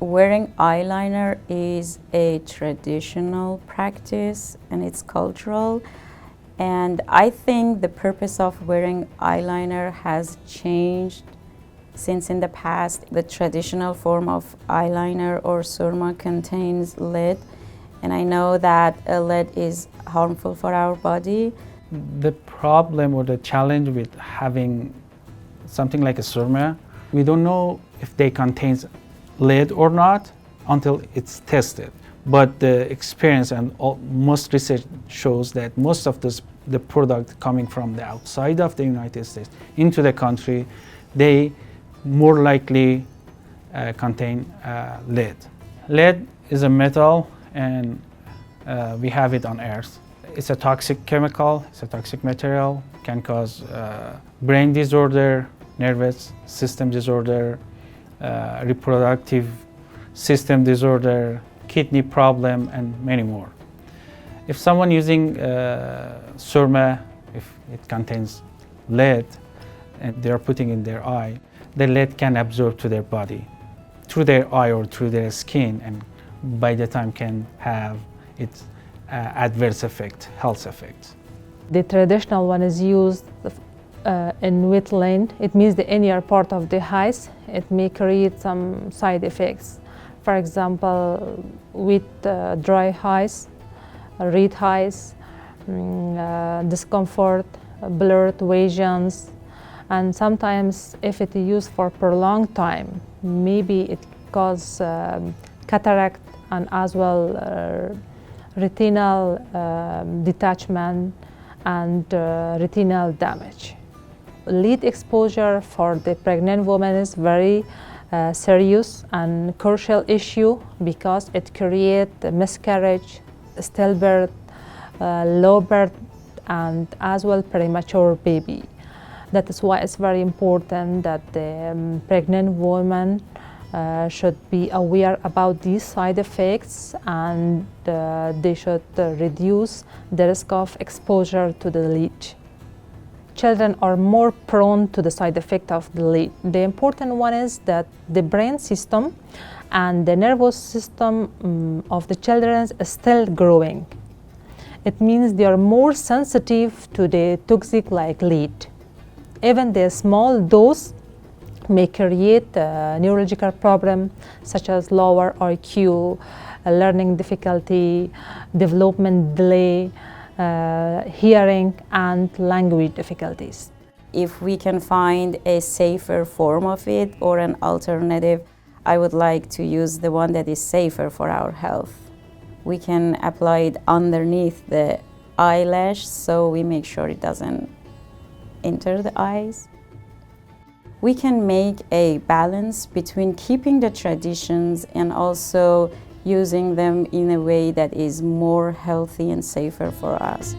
Wearing eyeliner is a traditional practice and it's cultural. And I think the purpose of wearing eyeliner has changed since in the past the traditional form of eyeliner or surma contains lead. And I know that lead is harmful for our body. The problem or the challenge with having something like a surma, we don't know if they contains lead or not until it's tested. But the experience and all, most research shows that most of this, the product coming from the outside of the United States into the country, they more likely uh, contain uh, lead. Lead is a metal and uh, we have it on Earth. It's a toxic chemical, it's a toxic material, can cause uh, brain disorder, nervous system disorder, uh, reproductive system disorder, kidney problem, and many more. If someone using uh, surma, if it contains lead, and they're putting in their eye, the lead can absorb to their body through their eye or through their skin, and by the time can have its uh, adverse effect, health effects. The traditional one is used uh, in wetland. It means the inner part of the eyes. It may create some side effects. For example, with uh, dry eyes, red eyes, mm, uh, discomfort, blurred visions, and sometimes if it is used for prolonged time, maybe it cause um, cataract and as well uh, retinal detachment and uh, retinal damage. Lead exposure for the pregnant woman is very uh, serious and crucial issue because it creates miscarriage, stillbirth, uh, low birth, and as well premature baby. That is why it's very important that the um, pregnant woman uh, should be aware about these side effects and uh, they should uh, reduce the risk of exposure to the lead. Children are more prone to the side effect of the lead. The important one is that the brain system and the nervous system um, of the children is still growing. It means they are more sensitive to the toxic like lead. Even the small dose may create a neurological problem such as lower IQ, learning difficulty, development delay, Uh, hearing and language difficulties. If we can find a safer form of it or an alternative, I would like to use the one that is safer for our health. We can apply it underneath the eyelash so we make sure it doesn't enter the eyes we can make a balance between keeping the traditions and also using them in a way that is more healthy and safer for us.